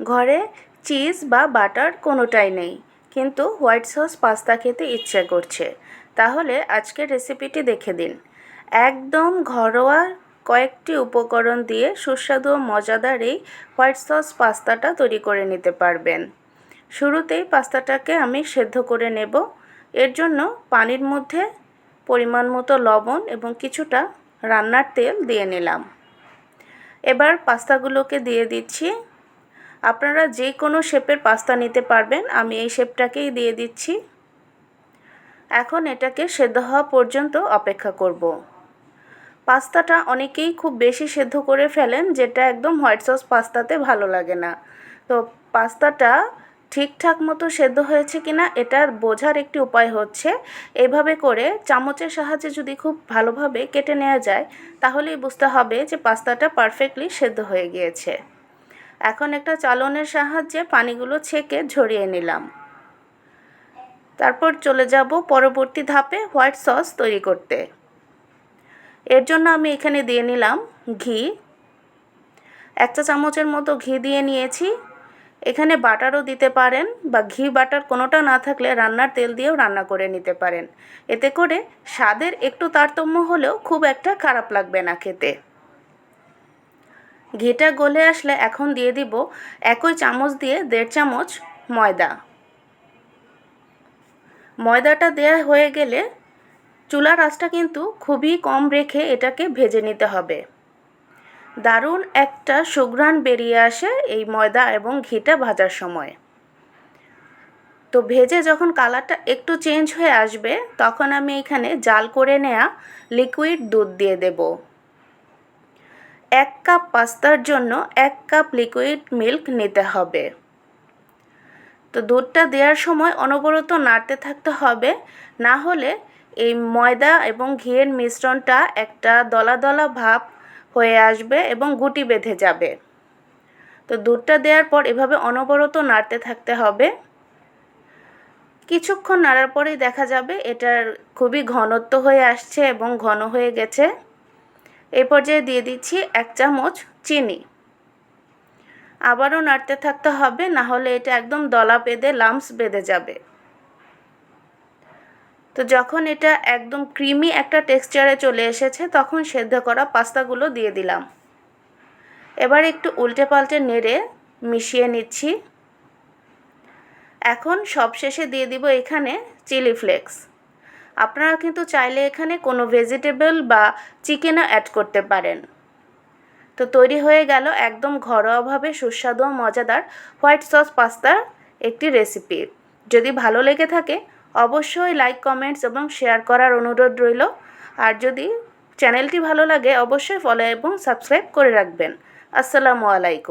ঘরে চিজ বা বাটার কোনোটাই নেই, কিন্তু হোয়াইট সস পাস্তা খেতে ইচ্ছে করছে। তাহলে আজকের রেসিপিটি দেখে দিন। একদম ঘরোয়া কয়েকটি উপকরণ দিয়ে সুস্বাদু ও মজাদার এই হোয়াইট সস পাস্তাটা তৈরি করে নিতে পারবেন। শুরুতেই পাস্তাটাকে আমি সেদ্ধ করে নেব। এর জন্য পানির মধ্যে পরিমাণ মতো লবণ এবং কিছুটা রান্নার তেল দিয়ে নিলাম। এবার পাস্তাগুলোকে দিয়ে দিচ্ছি। আপনারা যে কোনো শেপের পাস্তা নিতে পারবেন। আমি এই শেপটাকেই দিয়ে দিচ্ছি। এখন এটাকে সেদ্ধ হওয়া পর্যন্ত অপেক্ষা করব। পাস্তাটা অনেকেই খুব বেশি সেদ্ধ করে ফেলেন, যেটা একদম হোয়াইট সস পাস্তাতে ভালো লাগে না। তো পাস্তাটা ঠিকঠাক মতো সেদ্ধ হয়েছে কিনা এটার বোঝার একটি উপায় হচ্ছে, এভাবে করে চামচের সাহায্যে যদি খুব ভালোভাবে কেটে নেওয়া যায়, তাহলেই বুঝতে হবে যে পাস্তাটা পারফেক্টলি সেদ্ধ হয়ে গিয়েছে। এখন একটা চালনের সাহায্যে পানিগুলো ছেঁকে ঝরিয়ে নিলাম। তারপর চলে যাব পরবর্তী ধাপে হোয়াইট সস তৈরি করতে। এর জন্য আমি এখানে দিয়ে নিলাম ঘি। এক চা চামচের মতো ঘি দিয়ে নিয়েছি। এখানে বাটারও দিতে পারেন বা ঘি বাটার কোনোটা না থাকলে রান্নার তেল দিয়েও রান্না করে নিতে পারেন। এতে করে স্বাদের একটু তারতম্য হলেও খুব একটা খারাপ লাগবে না খেতে। ঘিটা গলে আসলে এখন দিয়ে দিব একই চামচ দিয়ে দেড় চামচ ময়দা। ময়দাটা দেয়া হয়ে গেলে চুলার আঁচটা কিন্তু খুবই কম রেখে এটাকে ভেজে নিতে হবে। দারুণ একটা সুঘ্রাণ বেরিয়ে আসে এই ময়দা এবং ঘিটা ভাজার সময়। তো ভেজে যখন কালারটা একটু চেঞ্জ হয়ে আসবে, তখন আমি এখানে জাল করে নেয়া লিকুইড দুধ দিয়ে দেব। এক কাপ পাস্তার জন্য এক কাপ লিকুইড মিল্ক নিতে হবে। তো দুধটা দেওয়ার সময় অনবরত নাড়তে থাকতে হবে। না হলে এই ময়দা এবং ঘিয়ের মিশ্রণটা একটা দলা দলা ভাব হয়ে আসবে এবং গুটি বেঁধে যাবে। তো দুধটা দেওয়ার পর এভাবে অনবরত নাড়তে থাকতে হবে। কিছুক্ষণ নাড়ার পরেই দেখা যাবে এটার খুবই ঘনত্ব হয়ে আসছে এবং ঘন হয়ে গেছে। এই পর্যায়ে দিয়ে দিচ্ছি এক চামচ চিনি। আবারও নাড়তে থাকতে হবে, না হলে এটা একদম দলা বেঁধে লামস বেঁধে যাবে। তো যখন এটা একদম ক্রিমি একটা টেক্সচারে চলে এসেছে, তখন সেদ্ধ করা পাস্তাগুলো দিয়ে দিলাম। এবার একটু উল্টে পাল্টে নেড়ে মিশিয়ে নিচ্ছি। এখন সবশেষে দিয়ে দিব এখানে চিলি ফ্লেক্স। আপনারা কিন্তু চাইলে এখানে কোনো ভেজিটেবল বা চিকেনও অ্যাড করতে পারেন। তো তৈরি হয়ে গেল একদম ঘরোয়াভাবে সুস্বাদু মজাদার হোয়াইট সস পাস্তার একটি রেসিপি। যদি ভালো লেগে থাকে, অবশ্যই লাইক, কমেন্টস এবং শেয়ার করার অনুরোধ রইল। আর যদি চ্যানেলটি ভালো লাগে, অবশ্যই ফলো এবং সাবস্ক্রাইব করে রাখবেন। আসসালামু আলাইকুম।